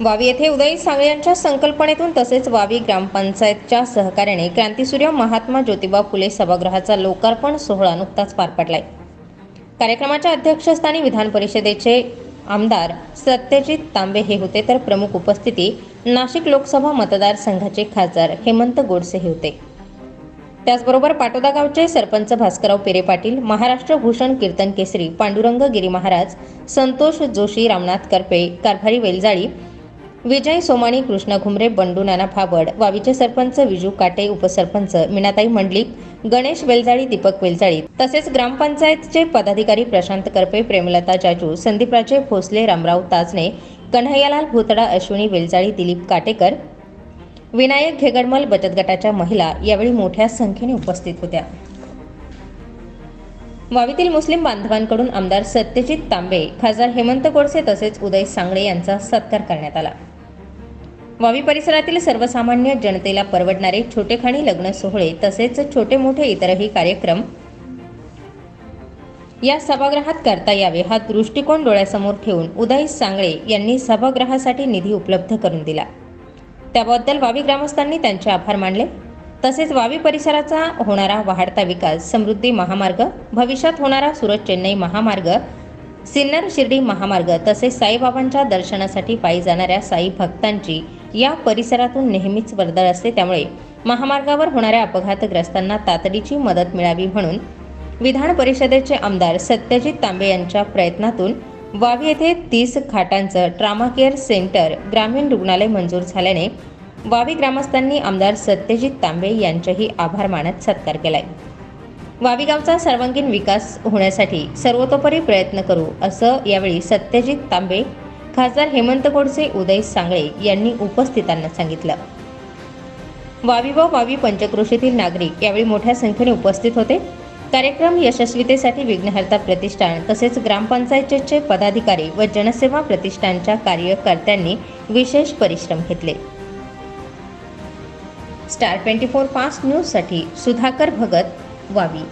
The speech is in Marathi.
वावी येथे उदय सांगळे यांच्या संकल्पनेतून तसेच वावी ग्रामपंचायतच्या सहकार्याने क्रांतीसूर्य महात्मा ज्योतिबा फुले सभागृहाचा लोकार्पण सोहळा नुकताच पार पडलाय. कार्यक्रमाच्या अध्यक्षस्थानी विधान परिषदेचे आमदार सत्यजित तांबे हे होते. तर प्रमुख उपस्थिती नाशिक लोकसभा मतदारसंघाचे खासदार हेमंत गोडसे हे होते. त्याचबरोबर पाटोदा गावचे सरपंच भास्करराव पेरे पाटील महाराष्ट्र भूषण कीर्तन केसरी पांडुरंग गिरी महाराज संतोष जोशी रामनाथ करपे कारभारी वेलजाळी विजय सोमाणी कृष्ण घुमरे बंडू नाना फाबड वावीचे सरपंच विजू काटे उपसरपंच मीनाताई मंडलिक गणेश वेलजाळी दीपक वेलजाळी तसेच ग्रामपंचायतचे पदाधिकारी प्रशांत करपे प्रेमलता जाजू संदीपराजे भोसले रामराव ताजने कन्हैयालाल भूतडा अश्विनी वेलजाळी दिलीप काटेकर विनायक घेगडमल बचत गटाच्या महिला यावेळी मोठ्या संख्येने उपस्थित होत्या. वावीतील मुस्लिम बांधवांकडून आमदार सत्यजित तांबे खासदार हेमंत गोडसे तसेच उदय सांगळे यांचा सत्कार करण्यात आला. वावी परिसरातील सर्वसामान्य जनतेला परवडणारे छोटेखाणी लग्न सोहळे तसेच छोटे मोठे इतरही कार्यक्रम या सभागृहात करता यावे. हा दृष्टिकोन डोळ्यासमोर ठेवून उदय सांगळे यांनी सभागृहासाठी निधी उपलब्ध करून दिला. त्याबद्दल वावी ग्रामस्थांनी त्यांचे आभार मानले. तसेच वावी परिसराचा होणारा वाढता विकास समृद्धी महामार्ग भविष्यात होणारा सुरत चेन्नई महामार्ग सिन्नर शिर्डी महामार्ग तसेच साईबाबांच्या दर्शनासाठी पायी जाणाऱ्या साई भक्तांची या परिसरातून नेहमीच वर्दळ असते. त्यामुळे महामार्गावर होणाऱ्या अपघातग्रस्तांना तातडीची मदत मिळावी म्हणून विधान परिषदेचे आमदार सत्यजित तांबे यांच्या प्रयत्नातून वावी येथे तीस खाटांचं ट्रामा केअर सेंटर ग्रामीण रुग्णालय मंजूर झाल्याने वावी ग्रामस्थांनी आमदार सत्यजित तांबे यांचेही आभार मानत सत्कार केलाय. वावीगावचा सर्वांगीण विकास होण्यासाठी सर्वतोपरी प्रयत्न करू असं यावेळी सत्यजित तांबे खासदार हेमंत गोडसे उदय सांगळे यांनी उपस्थितांना सांगितलं. वावी व वावी पंचक्रोशीतील नागरिक यावेळी मोठ्या संख्येने उपस्थित होते. कार्यक्रम यशस्वीतेसाठी विघ्नहर्ता प्रतिष्ठान तसेच ग्रामपंचायतीचे पदाधिकारी व जनसेवा प्रतिष्ठानच्या कार्यकर्त्यांनी विशेष परिश्रम घेतले. स्टार ट्वेंटी फोर फास्ट न्यूजसाठी सुधाकर भगत वावी